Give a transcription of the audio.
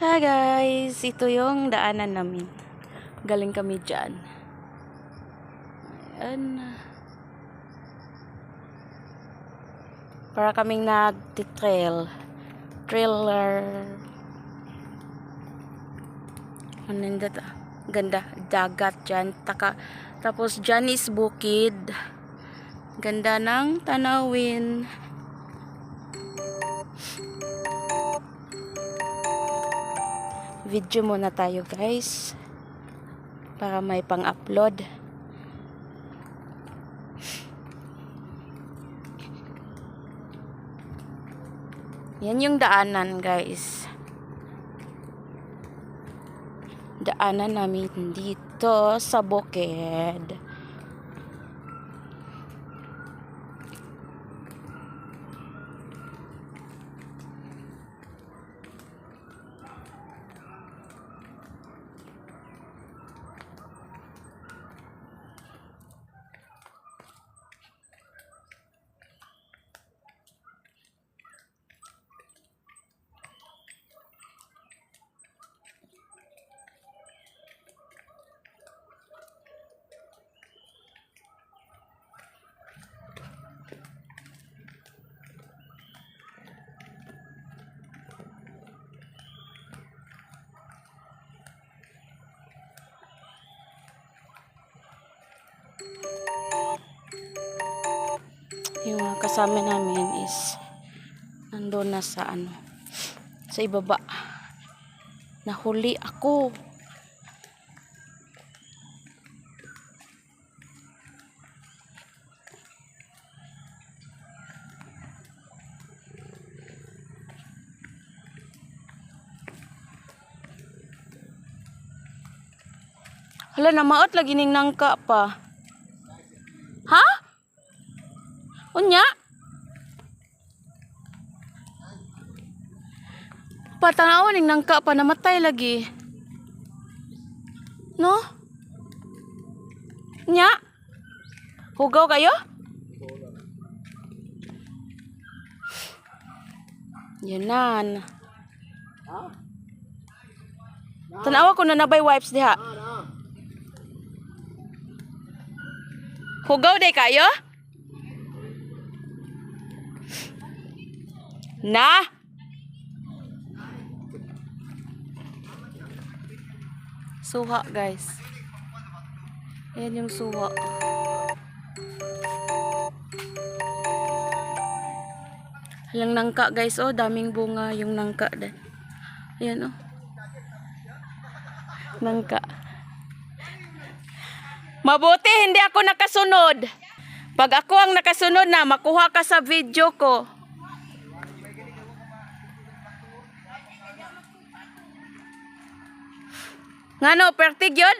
Hi guys, ito yung daanan namin. Galing kami dyan. Ayan. Para kaming nag-trail. Trailer. Ano yun dito? Ganda. Dagat dyan. Taka, tapos dyan is bukid. Ganda ng tanawin. Video muna tayo guys. Para may pang-upload. Yan yung daanan guys. Daanan namin dito sa bukid. Yung mga kasama namin is nandun na sa ano sa ibaba. Nahuli ako. Hala, namaot lagi ning nangka pa. Ha? Unya? Patanaw ning nangka pa namatay lagi. No? Nya? Hugaw kayo? Yanan. Tanawa ko na nabay wipes diha. Hugaw day kayo? Na? Suha, guys. Ayan yung suha. Halang nangka, guys. Oh, daming bunga yung nangka. Ayan, oh. Nangka. Mabuti, hindi ako nakasunod. Pag ako ang nakasunod na, makuha ka sa video ko. Ngano, pertig yun?